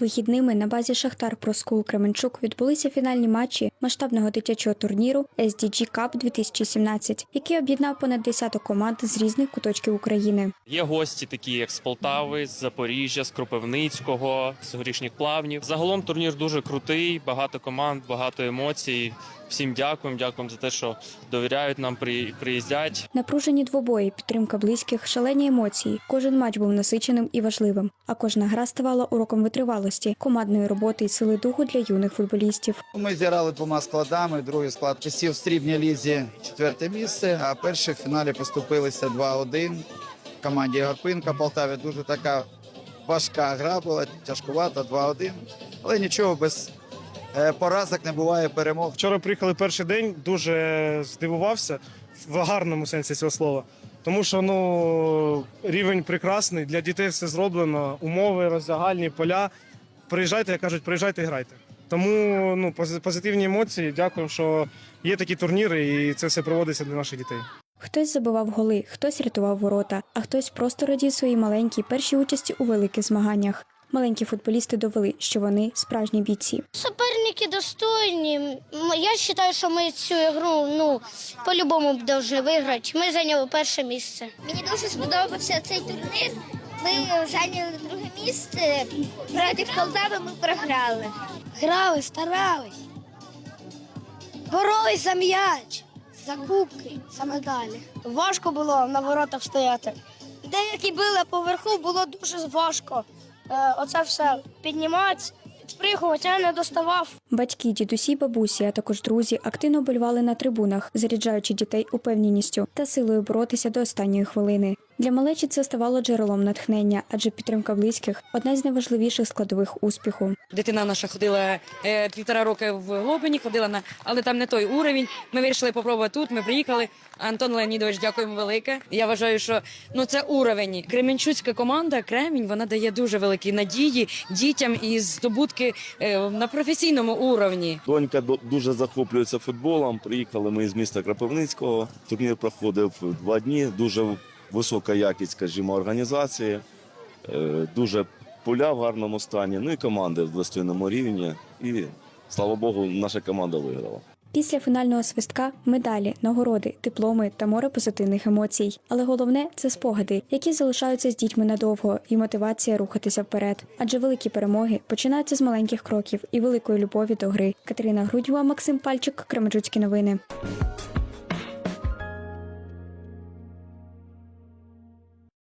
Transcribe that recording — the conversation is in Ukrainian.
Вихідними на базі Шахтар Проскул Кременчук відбулися фінальні матчі масштабного дитячого турніру SDG Cup 2017, який об'єднав понад десяток команд з різних куточків України. Є гості, такі як з Полтави, з Запоріжжя, з Кропивницького, з горішніх плавнів. Загалом турнір дуже крутий, багато команд, багато емоцій. Всім дякуємо, дякуємо за те, що довіряють нам, при- приїздять. Напружені двобої, підтримка близьких, шалені емоції. Кожен матч був насиченим і важливим, а кожна гра ставала уроком витривалості, командної роботи і сили духу для юних футболістів. Ми зіграли двома складами. Другий склад посів в срібній лізі четверте місце, а перші в фіналі поступилися 2-1. Команді Гарпинка Полтаві дуже така важка гра була, тяжкувата 2-1. Але нічого без поразок не буває перемог. Вчора приїхали перший день, дуже здивувався в гарному сенсі цього слова. Тому що ну рівень прекрасний, для дітей все зроблено, умови, роздягальні, поля. Приїжджайте, як кажуть, приїжджайте і грайте. Тому ну, позитивні емоції. Дякуємо, що є такі турніри, і це все проводиться для наших дітей. Хтось забивав голи, хтось рятував ворота, а хтось просто радів своїй маленькій першій участі у великих змаганнях. Маленькі футболісти довели, що вони справжні бійці. Соперники достойні. Я вважаю, що ми цю ігру ну, по-любому повинні виграти. Ми зайняли перше місце. Мені дуже сподобався цей турнір. Ми зайняли друге місце. Проти Полтави ми програли. Грали, старались. Боролись за м'яч, за кубки, за медалі. Важко було на воротах стояти. Деякі били поверху, було дуже важко. Е, Оце все піднімати, підпригувати, не доставав. Батьки, дідусі, бабусі, а також друзі активно болювали на трибунах, заряджаючи дітей упевненістю та силою боротися до останньої хвилини. Для малечі це ставало джерелом натхнення, адже підтримка близьких одна з найважливіших складових успіху. Дитина наша ходила е, півтора роки в Глобині, ходила на, але там не той уровень. Ми вирішили попробувати тут. Ми приїхали. Антон Леонідович, дякуємо велике. Я вважаю, що ну це уровень. Кременчуцька команда Кремінь вона дає дуже великі надії дітям і здобутки е, на професійному уровні. Донька до- дуже захоплюється футболом. Приїхали ми з міста Кропивницького. Турнір проходив два дні. Дуже висока якість, скажімо, організації, Е, дуже поля в гарному стані. Ну і команди в достойному рівні. І слава Богу, наша команда виграла. Після фінального свистка медалі, нагороди, дипломи та море позитивних емоцій. Але головне це спогади, які залишаються з дітьми надовго, і мотивація рухатися вперед. Адже великі перемоги починаються з маленьких кроків і великої любові до гри. Катерина Грудьова, Максим Пальчик, Кременчуцькі новини.